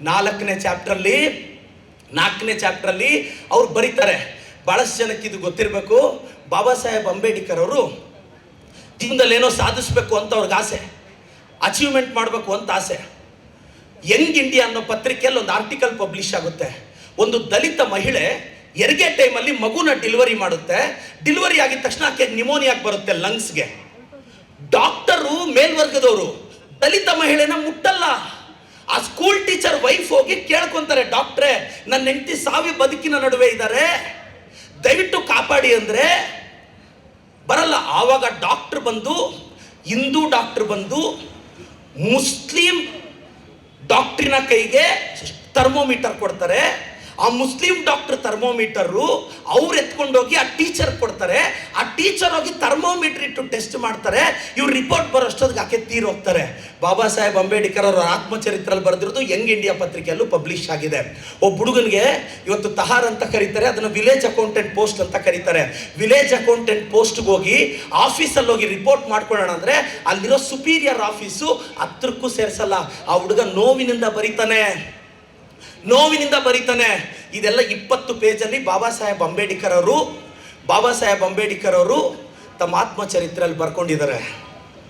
ನಾಲ್ಕನೇ ಚಾಪ್ಟ್ರಲ್ಲಿ ನಾಲ್ಕನೇ ಚಾಪ್ಟ್ರಲ್ಲಿ ಅವ್ರು ಬರೀತಾರೆ. ಭಾಳಷ್ಟು ಜನಕ್ಕೆ ಇದು ಗೊತ್ತಿರಬೇಕು. ಬಾಬಾ ಸಾಹೇಬ್ ಅಂಬೇಡ್ಕರ್ ಅವರು ಜೀವನದಲ್ಲಿ ಏನೋ ಸಾಧಿಸ್ಬೇಕು ಅಂತ ಅವ್ರಿಗೆ ಆಸೆ. ಅಚೀವ್ಮೆಂಟ್ ಮಾಡಬೇಕು ಅಂತ ಆಸೆ. ಯಂಗ್ ಇಂಡಿಯಾ ಅನ್ನೋ ಪತ್ರಿಕೆಯಲ್ಲಿ ಒಂದು ಆರ್ಟಿಕಲ್ ಪಬ್ಲಿಷ್ ಆಗುತ್ತೆ. ಒಂದು ದಲಿತ ಮಹಿಳೆ ಹೆರಿಗೆ ಟೈಮಲ್ಲಿ ಮಗುನ ಡೆಲಿವರಿ ಮಾಡುತ್ತೆ. ಡೆಲಿವರಿ ಆಗಿದ ತಕ್ಷಣ ಆಕೆ ನಿಮೋನಿಯಾಗಿ ಬರುತ್ತೆ ಲಂಗ್ಸ್ಗೆ ಡಾಕ್ಟರು ಮೇಲ್ವರ್ಗದವರು ದಲಿತ ಮಹಿಳೆನ ಮುಟ್ಟಲ್ಲ. ಆ ಸ್ಕೂಲ್ ಟೀಚರ್ ವೈಫ್ ಹೋಗಿ ಕೇಳ್ಕೊಂತಾರೆ, ಡಾಕ್ಟ್ರೆ ನನ್ನ ಹೆಂಡತಿ ಸಾವಿ ಬದುಕಿನ ನಡುವೆ ಇದ್ದಾರೆ ದಯವಿಟ್ಟು ಕಾಪಾಡಿ ಅಂದರೆ ಬರಲ್ಲ. ಆವಾಗ ಡಾಕ್ಟ್ರ್ ಬಂದು, ಹಿಂದೂ ಡಾಕ್ಟ್ರ್ ಬಂದು, ಮುಸ್ಲಿಂ ಡಾಕ್ಟ್ರಿನ ಕೈಗೆ ಥರ್ಮೋಮೀಟರ್ ಕೊಡ್ತಾರೆ. ಆ ಮುಸ್ಲಿಂ ಡಾಕ್ಟರ್ ಥರ್ಮೋಮೀಟರು ಅವ್ರು ಎತ್ಕೊಂಡೋಗಿ ಆ ಟೀಚರ್ ಕೊಡ್ತಾರೆ. ಆ ಟೀಚರ್ ಹೋಗಿ ಥರ್ಮೋಮೀಟರ್ ಇಟ್ಟು ಟೆಸ್ಟ್ ಮಾಡ್ತಾರೆ. ಇವ್ರು ರಿಪೋರ್ಟ್ ಬರೋಷ್ಟೊತ್ತಿಗೆ ಆಕೆ ತೀರೋಗ್ತಾರೆ ಬಾಬಾ ಸಾಹೇಬ್ ಅಂಬೇಡ್ಕರ್ ಅವರ ಆತ್ಮಚರಿತ್ರಲ್ಲಿ ಬರೆದಿರೋದು ಯಂಗ್ ಇಂಡಿಯಾ ಪತ್ರಿಕೆಯಲ್ಲೂ ಪಬ್ಲಿಷ್ ಆಗಿದೆ. ಒಬ್ಬ ಹುಡುಗನಿಗೆ ಇವತ್ತು ತಹಾರ್ ಅಂತ ಕರೀತಾರೆ, ಅದನ್ನು ವಿಲೇಜ್ ಅಕೌಂಟೆಂಟ್ ಪೋಸ್ಟ್ ಅಂತ ಕರೀತಾರೆ. ವಿಲೇಜ್ ಅಕೌಂಟೆಂಟ್ ಪೋಸ್ಟ್ಗೆ ಹೋಗಿ ಆಫೀಸಲ್ಲಿ ಹೋಗಿ ರಿಪೋರ್ಟ್ ಮಾಡ್ಕೊಳ್ಳೋಣ ಅಂದರೆ ಅಲ್ಲಿರೋ ಸುಪೀರಿಯರ್ ಆಫೀಸು ಹತ್ರಕ್ಕೂ ಸೇರಿಸಲ್ಲ. ಆ ಹುಡುಗ ನೋವಿನಿಂದ ಬರೀತಾನೆ. ನೋವಿನಿಂದ ಬರೀತಾನೆ. ಇದೆಲ್ಲ ಇಪ್ಪತ್ತು ಪೇಜಲ್ಲಿ ಬಾಬಾ ಸಾಹೇಬ್ ಅಂಬೇಡ್ಕರ್ ಅವರು ಬಾಬಾ ಸಾಹೇಬ್ ಅಂಬೇಡ್ಕರ್ ಅವರು ತಮ್ಮ ಆತ್ಮಚರಿತ್ರೆಯಲ್ಲಿ ಬರ್ಕೊಂಡಿದ್ದಾರೆ.